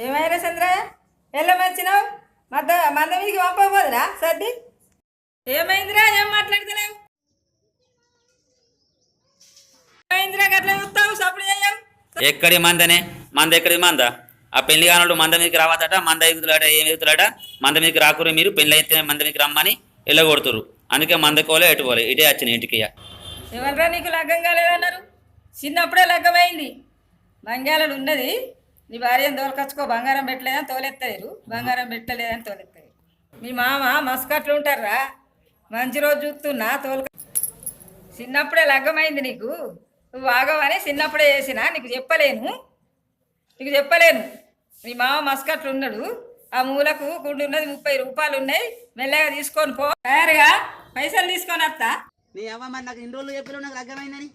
ఏమైనా చంద్రయ్య వెళ్ళమచ్చినావు మద్ద మంద మీదకి పంపబోదురా సర్ది? ఏమైందిరా? ఏం మాట్లాడుతున్నావు? ఏమైందిరా? గట్ల చూస్తావు? సప్పుడు చేయవు ఎక్కడి మందనే? మంద ఎక్కడి మంద? ఆ పెళ్ళి కానుడు మంద మీదకి రావద్దట మంద ఎగుతులాట ఏం ఎగుతులాట? మంద మీదకి రాకురు మీరు పెళ్ళి అయితే మంద మీదకి రమ్మని వెళ్ళగొడుతురు అందుకే మందకోలే ఎటుకోలే ఇటే వచ్చిన ఇంటికి ఇక. ఎవరరా నీకు లగ్గం కాలేదన్నారు? చిన్నప్పుడే లగ్గమైంది. బంగాళాలు ఉన్నది. నీ భార్యను తోలుకొచ్చుకో బంగారం పెట్టలేదని తోలెత్తలేరు. బంగారం పెట్టలేదని తోలెత్తలేరు. మీ మామ మస్కట్లు ఉంటారా మంచి రోజు చూస్తున్నా తోలు చిన్నప్పుడే లగ్గమైంది నీకు. నువ్వు ఆగవని చిన్నప్పుడే చేసినా నీకు చెప్పలేను. నీకు చెప్పలేను. మీ మామ మస్కట్లు ఉన్నాడు. ఆ మూలకు గుండు ఉన్నది ముప్పై రూపాయలు ఉన్నాయి. మెల్లగా తీసుకొని పో. తయారుగా పైసలు తీసుకొని వస్తా. నీ అవ్వ మరి నాకు ఇన్ని రోజులు చెప్పిన నాకు లగ్గమైందని.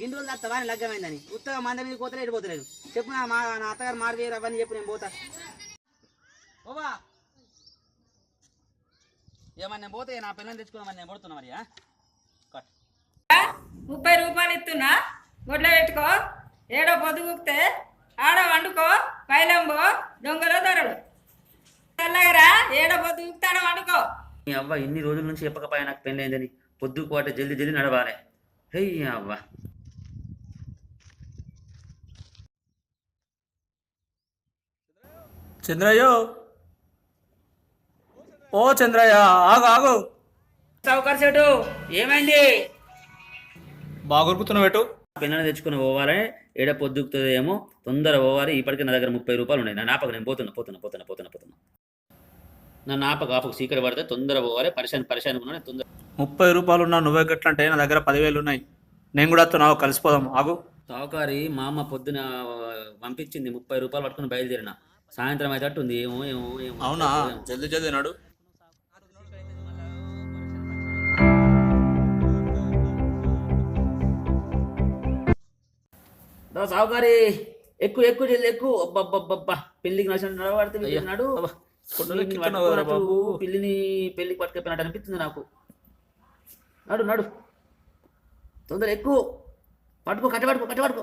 రోజులు తప్పవా అని లగ్గమైందని. ఉత్తగా మంద మీద పోతలే పోతలేను చెప్పు నా మా నా అత్తగారు మాట వేరు అవన్నీ చెప్పు నేను పోతా. ఓవా ఏమన్నా నేను పోతే నా పిల్లల్ని తెచ్చుకోమని నేను పడుతున్నా మరి? కట్. ముప్పై రూపాయలు ఇస్తున్నా? గొడ్ల పెట్టుకో. ఏడో పొద్దుగుక్తే ఆడ వండుకో పైలంబో దొంగలో దొరలు తెల్లగరా ఏడో ఆడ వండుకో. ఈ అవ్వ ఇన్ని రోజుల నుంచి చెప్పకపోయా నాకు పెళ్ళి అయిందని పొద్దుకు పాటే జల్ది జల్ది నడవాలి. హే అవ్వ. చంద్రయ్య. ఓ చంద్రయ్య ఆగు ఆగు. సౌకర్ చెట్టు ఏమైంది? బాగురుకుతున్నావు ఎటు పిల్లల్ని తెచ్చుకుని పోవాలి ఏడ పొద్దుకుతుంది ఏమో తొందర పోవాలి. ఇప్పటికే నా దగ్గర ముప్పై రూపాయలు ఉన్నాయి. నా నాపక నేను పోతున్నా పోతున్నా పోతున్నా పోతున్నా పోతున్నా. నా నాపక ఆపకు సీకర పడితే తొందర పోవాలి. పరిశాన్ పరిశాన్ ఉన్నా నేను తొందర ముప్పై రూపాయలు ఉన్నా నువ్వే గట్లంటే నా దగ్గర పదివేలు ఉన్నాయి. నేను కూడా వస్తున్నావు కలిసిపోదాం ఆగు. సావుకారి మా అమ్మ పొద్దున పంపించింది ముప్పై రూపాయలు పట్టుకుని బయలుదేరిన. సాయంత్రం అయితే ఉంది ఏమో ఏమో ఏమో. అవునా? జల్దీ జల్దీ నాడు. సావుకారి ఎక్కువ ఎక్కువ జల్ది ఎక్కువ అబ్బబ్బబ్బబ్బా. పెళ్ళికి నచ్చినట్టు పడుతున్నాడు పిల్లిని పెళ్ళికి పట్టుకెళ్ళినట్టు అనిపిస్తుంది నాకు. నడు నడు. తొందర ఎక్కువ పట్టుకో కట్టబడుకో కట్టబడుకో.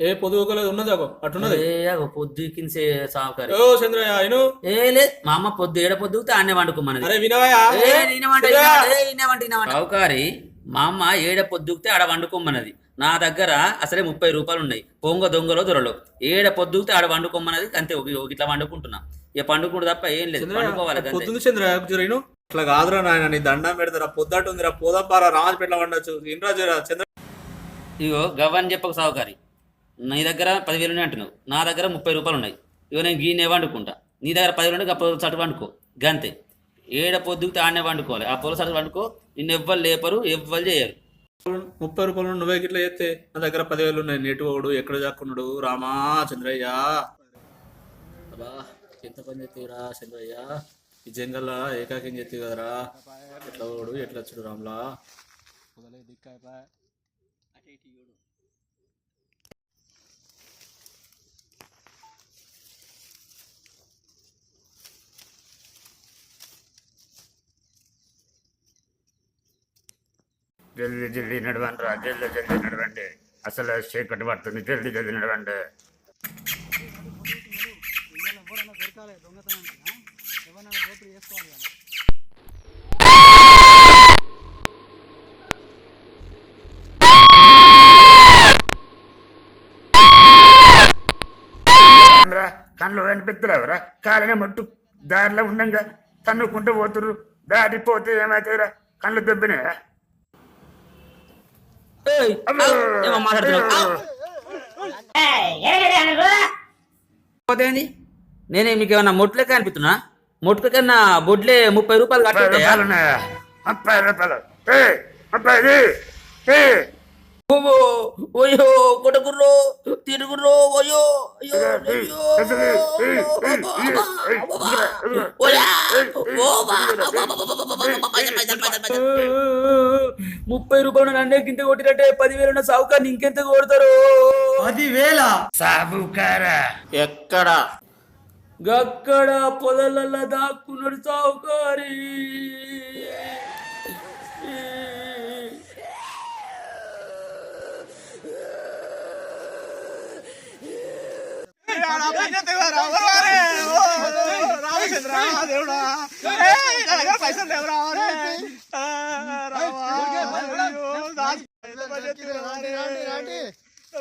ఏ పొదుగుకోలేదు ఉన్నది అగో అట్టున్నది ఏ సౌకరి ఓ చంద్రయ్య అయిను ఏ లే మా అమ్మ పొద్దు ఏడ పొద్దుకు ఆడనే వండుకోమన్నది. అరే వినవయ్యా. ఏ, ఏ, మా అమ్మ ఏడ పొద్దుకుతే ఆడ వండుకోమన్నది. నా దగ్గర అసలే ముప్పై రూపాయలు ఉన్నాయి. పొంగ దొంగలో దొరలు. ఏడ పొద్దుకుతే ఆడ వండుకోమన్నది అంతే ఒక- ఒక ఇట్లా వండుకుంటున్నా. ఇక పండుకుంటు తప్ప ఏం లేదు వండుకోవాలి అంతే. పొద్దుంది చంద్రయ్య అట్లా కాదురా నాయన నీ దండం పెడతారా? పొద్దాటు ఉందిరా పోదాం పారా రామస్పేటలో వండొచ్చు? ఇంట్రా జరా చంద్ర ఇగో గవ్వని చెప్పక సావుకారి నీ దగ్గర పదివేలు ఉన్నాయి అంటున్నావు. నా దగ్గర ముప్పై రూపాయలు ఉన్నాయి ఇగో నేను గీనే వండుకుంటా. నీ దగ్గర పదివేలు ఉంటే గప్ప చటు వండుకో. గంతే. ఏడ పొద్దుకు ఆడనే వండుకోవాలి. ఆ పొల సటు వండుకో. నిన్ను ఎవ్వరు లేపరు ఎవ్వరు చేయరు. ముప్పై రూపాయలు నువ్వే గిట్ల చేస్తే నా దగ్గర పదివేలు ఉన్నాయి నెట్టుకోడు ఎక్కడ జాక్కున్నాడు రామా చంద్రయ్య ఎంత పని చేతివిరా చంద్రయ్య? ఈ జంగల్ ఏకాకిం చేతి కదరా? ఎట్లా ఓడు ఎట్లా వచ్చాడు రామ్లా? జల్దీ జల్దీ నడవండి రా జల్దీ జల్దీ నడవండి. అసలు చీకటి పడుతుంది జల్దీ జల్దీ నడవండి. కళ్ళు కనిపిస్తలేవురా కాలనే మట్టు దారిలో ఉండంగా తన్నుకుంటూ పోతురు. దాటిపోతే ఏమవుతుందిరా కళ్ళు దెబ్బినాయా ఏమో మాట్లాడుతున్నావు. నేనే మీకు ఏమన్నా మొట్లెక్క అనిపిస్తున్నా? మొట్లకన్నా బొడ్లే ముప్పై రూపాయలు ఉన్నాయా? ముప్పై రూపాయలు. ముప్పై రూపాయలు నన్నే గింత కొట్టినట్టే పదివేలు ఉన్న సావుకారిని ఇంకెంత కొడతారు పదివేల సావుకారా ఎక్కడ గక్కడ పొదలల్లా దాక్కున్నాడు సావుకారి పైసలు, పైసలు. రూపాయలు నన్నే గింత కొట్టినట్టే పదివేలు ఉన్న సావుకాన్ని ఇంకెంత కొడతారు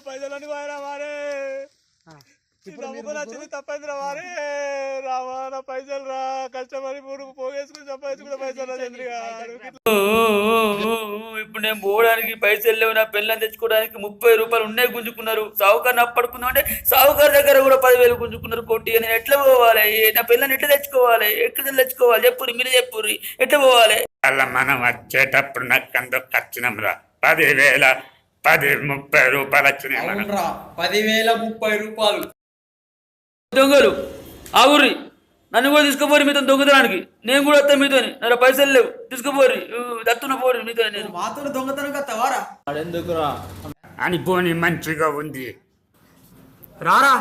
పదివేల సాబుకారా ఎక్కడ గక్కడ పొదలల్ల దాక్కున్నాడు సావుకారి ఇప్పుడు నేను పోవడానికి పైసలు లేవు నా పిల్లని తెచ్చుకోవడానికి ముప్పై రూపాయలు ఉన్నాయి గుంజుకున్నారు. సావుకారిని అప్పడుకుందాం అంటే సావుకారి దగ్గర కూడా పదివేలు గుంజుకున్నారు కొట్టి నేను ఎట్లా పోవాలి? నా పిల్లని ఎట్లా తెచ్చుకోవాలి? ఎక్కడ తెచ్చుకోవాలి? చెప్పురి మీరే చెప్పురి ఎట్లా పోవాలి? అలా మనం వచ్చేటప్పుడు నాకు అందుకు వచ్చినాంరా పదివేల పది ముప్పై రూపాయలు వచ్చినాయి పదివేల ముప్పై రూపాయలు. దొంగలు ఆగుర్రి. నన్ను కూడా తీసుకుపోరి మీతో దొంగతనానికి. నేను కూడా వస్తాను మీతో నా పైసలు లేవు. తీసుకుపోరి. దత్తున పోరి మీతో నేను. మాతో దొంగతనం కత్తవారా ఆడెందుకురా? అని పోని మంచిగా ఉంది. రారా.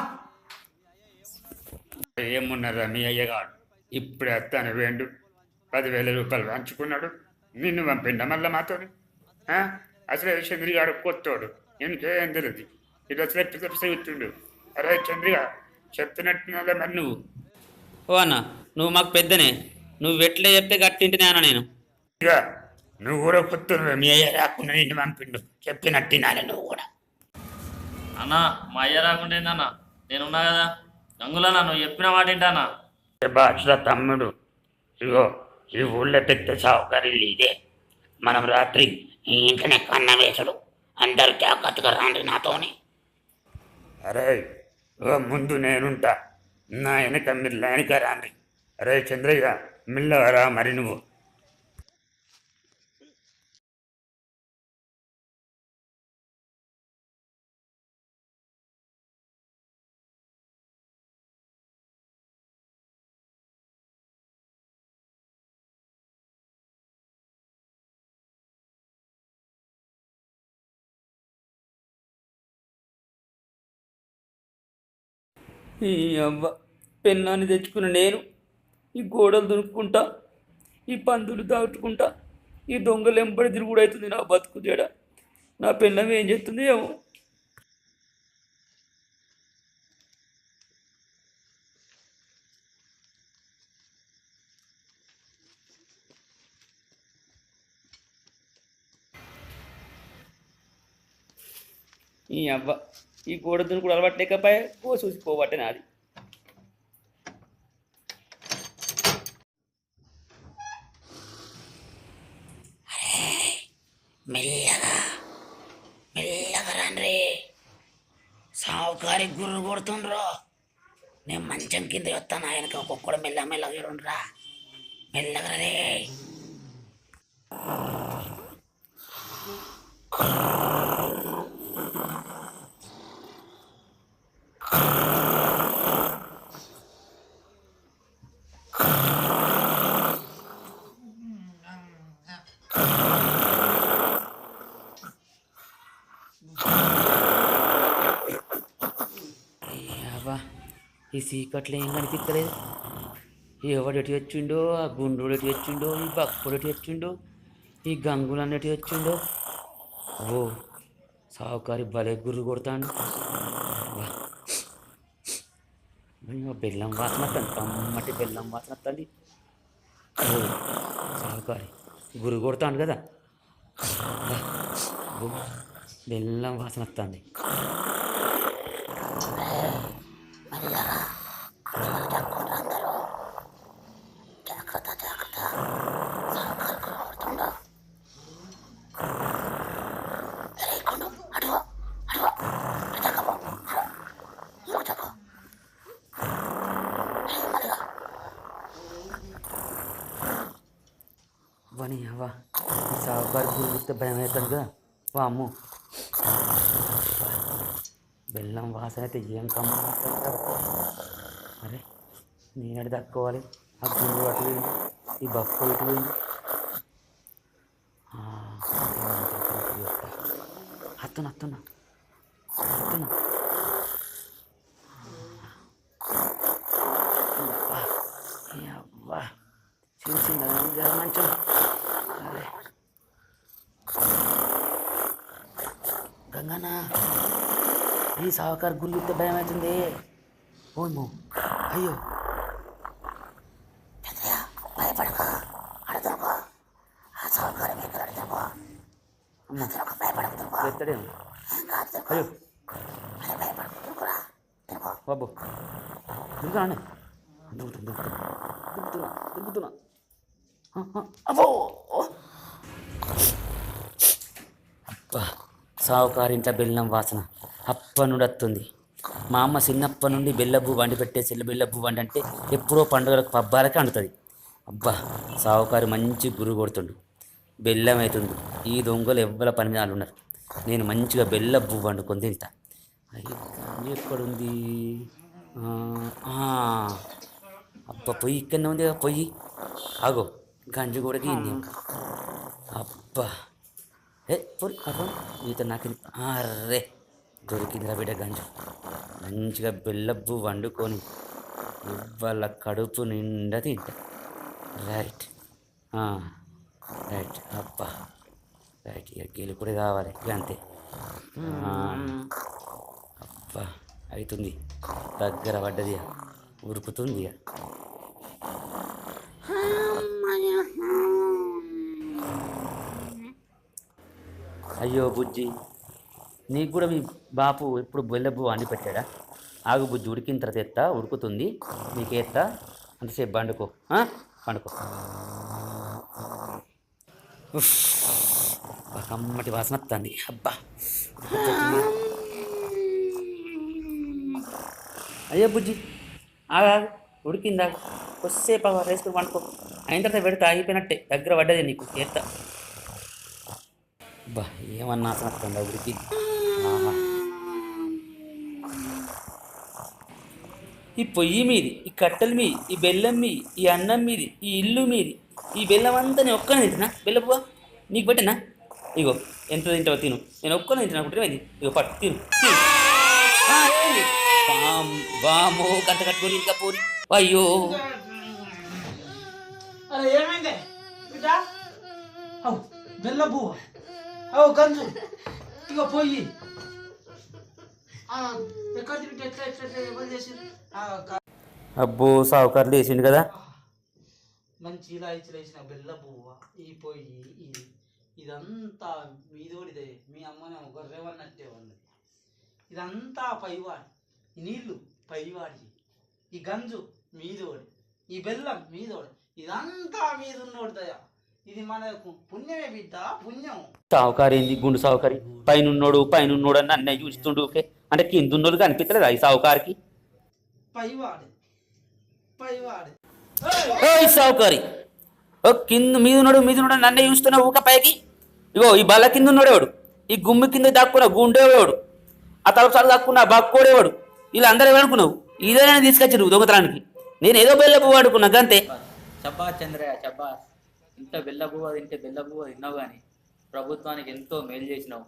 ఏమున్నదా మీ అయ్యగాడు ఇప్పుడే తను వేండు. పదివేల రూపాయలు పంచుకున్నాడు నిన్ను పంపిండ మళ్ళా మాతోని? ఆ? అసలే చంద్రిగాడు కొత్తోడు. ఇంకేం తెలియదు ఇది అసలే పిస ఇచ్చిండు అరే చంద్రిగా చెప్తున్నట్టున్నదా మరి నువ్వు. ఓ అన్న నువ్వు మాకు పెద్దనే. నువ్వు ఎట్లా చెప్తే గట్టింటినే అన్న నేను. ఇక నువ్వు కూడా కొత్తున్నావు మీ అయ్య రాకుండా నిన్ను పంపిండు. చెప్పినట్టినాలి నువ్వు కూడా. అన్నా మా అయ్య రాకుండా ఏందన్నా? నేనున్నా కదా. గంగులన్నా నువ్వు చెప్పిన మాట ఏంటన్నా? భాష తమ్ముడు? ఇగో ఈ ఊళ్ళో పెద్ద సౌకర్యం ఇదే. మనం రాత్రి ఈ ఇంట్లోనే కన్న వేసడు. అందరు జాగ్రత్తగా రాండి నాతోని. అరే ఓ ముందు నేనుంటా. నా వెనక మీరు వెనక రాండి అరే చంద్రయ్య మిల్లవరా మరి నువ్వు? ఈ అవ్వ. పెన్నాన్ని తెచ్చుకున్న నేను ఈ గోడలు దునుక్కుంటా ఈ పందులు దాటుకుంటా ఈ దొంగలు ఎంబడి తిరుగుడైతుంది నా బతుకు తేడ నా పెన్నం ఏం చేస్తుంది ఏమో? ఈ అవ్వ ఈ గోడ దునుకుడు అలవాట్లేకపోయా ఓ చూసిపోబట్టే నాది. మెల్లగా మెల్లగా రండి సావుకారి గుర్రు కొడుతుండ్రు. నేను మంచం కింద వస్తాను ఆయనకి ఒక్కొక్కడు మెల్ల మెల్లగా ఇరుండ్రా మెల్లగా రే అబ్బా ఈ సీకట్లో ఏం కనిపించలేదు ఎవడు ఎటు వచ్చిండో ఆ గుండు ఎటు వచ్చిండో ఈ బక్కుడు ఎటు వచ్చిండో ఈ గంగులు అన్నటి వచ్చిండో? ఓ సావుకారి భలే గుర్రు కొడతాను బెల్లం వాసన వస్తుంది కమ్మటి బెల్లం వాసన వస్తుంది ఓ సావుకారి గురు కొడతాను కదా. ఓ, బెల్లం వాసన వస్తుంది వని అవ్వ ఈ సావుకారి గురిస్తే భయం అవుతుంది కదా వా వాసన అయితే ఏం కమ్మారు అరే నేను తక్కువాలి ఆ గుండు అటు ఈ బఫ్ఫు అటు అత్తున్నా అత్తున్నా సావకారు గుళ్ళితే భయం అవుతుంది. ఓమో అయ్యో. ఎత్తడేమో బాబు. అబ్బో. అబ్బా సావుకారింట బెల్లం వాసన. అప్ప నుండి వస్తుంది మా అమ్మ చిన్నప్పటి నుండి బెల్లబ్బు వండి పెట్టే చెల్ల బెల్లబ్బు వండి అంటే ఎప్పుడో పండుగలకు పబ్బాలకే అండుతుంది అబ్బా సావుకారు మంచి గురు కొడుతుండు. బెల్లం అవుతుంది ఈ దొంగలు ఎవ్వల పని మీద వాళ్ళు ఉన్నారు నేను మంచిగా బెల్లబ్బు వండుకొని తింటా. ఎక్కడుంది? ఆ, అబ్బా పొయ్యి ఇక్కడనే ఉంది కదా పొయ్యి. ఆగో గంజి కూడా గీంది అబ్బా. ఏ పొరి అబ్బా ఈత నాకు అరే దొరికిందిరా బిడ్డ గంజు. మంచిగా బెల్లబ్బు వండుకొని ఇవాళ కడుపు నిండా తింటా. రైట్. రైట్. అబ్బా. రైట్. ఇక గెలుపుడు కావాలి. ఇక అంతే. అబ్బా. అవుతుంది దగ్గర పడ్డది ఇక. ఉరుకుతుంది ఇక. అయ్యో బుజ్జి. నీకు కూడా మీ బాపు ఎప్పుడు బెల్లబ్బు వండి పెట్టాడా? ఆగు బుజ్జి ఉడికిన తర్వాత ఎత్తా ఉడుకుతుంది. నీకు ఎత్తా అంతసేపు పండుకో. పండుకో. కమ్మటి వాసన వస్తుంది అబ్బా. అయ్యో బుజ్జి ఆగా ఉడికిందా? కొద్దిసేపు ఆగు, వేసుకుని వండుకో అయిన తర్వాత పెడితే ఆగిపోయినట్టే. దగ్గర పడ్డది నీకు. ఎత్తా. అబ్బా ఏమన్నా వాసన వస్తుందా ఉడికి. ఈ పొయ్యి మీది ఈ కట్టెల మీది ఈ బెల్లం మీది ఈ అన్నం మీది ఈ ఇల్లు మీది ఈ బెల్లం అంతా నేను ఒక్కనే తింటున్నా. బెల్లపువ్వ నీకు పెట్టినా? ఇగో ఎంత తింటావో తిను. నేను ఒక్కనే తింటున్నా కుట్టిపోయింది ఇగో పట్టు తిను వామో గంట కట్టుకొని ఇంకా పోరి అయ్యో. అరే ఏమైంది? గంజు. పోయి ఎక్కడ తిరిగి ఎట్లా ఎట్లా ఎవరు క- అబ్బో సావుకారులు వేసిండు కదా. మంచి ఇలా ఇచ్చి వేసిన బెల్ల పువ్వు ఈ పొయ్యి ఇది ఇదంతా మీదోడిదే. మీ అమ్మనే గొర్రెవన్నట్టే ఉన్నది. ఇదంతా పైవాడి. ఈ నీళ్ళు పైవాడి ఈ గంజు మీదోడి. ఈ బెల్లం మీదోడి. ఇదంతా మీదున్నోడిదయా ఇది మనకు పుణ్యమే బిడ్డ పుణ్యం. సావుకారి ఏంది గుండు సావుకారి? పైన ఉన్నోడు పైన ఉన్నోడు అని అన్నయ్య చూస్తుండు ఓకే? అంటే కింద ఉన్నోడు కనిపించలేదా ఈ సావుకారికి? పైవాడి. పైవాడి. ఓయ్ సావుకారి. ఓ కింద మీద ఉన్నాడు మీద ఉన్నాడు నన్నే చూస్తున్నా ఊక పైకి. ఇగో ఈ బల్ల కింద ఉన్నాడేవాడు ఈ గుమ్మి కింద దాక్కున్న గుండేవాడు ఆ తలసారి దాక్కున్న బక్కోడేవాడు వీళ్ళు అందరూ ఏమనుకున్నావు ఇదేనా తీసుకొచ్చారు దొంగతనానికి. నేను ఏదో బెల్లపు వాడుకున్నా గంతే. చబ్బా చంద్రయ్య చబ్బా ఇంత బెల్లబువ్వ తింటే బెల్లబువ్వ తిన్నావు కానీ ప్రభుత్వానికి ఎంతో మేలు చేసినావు.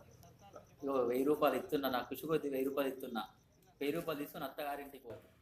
ఇగో వెయ్యి రూపాయలు ఇస్తున్నా నా కృషి కొద్ది వెయ్యి రూపాయలు ఇస్తున్నా. వెయ్యి రూపాయలు తీసుకుని అత్తగారింటికి పోతుంది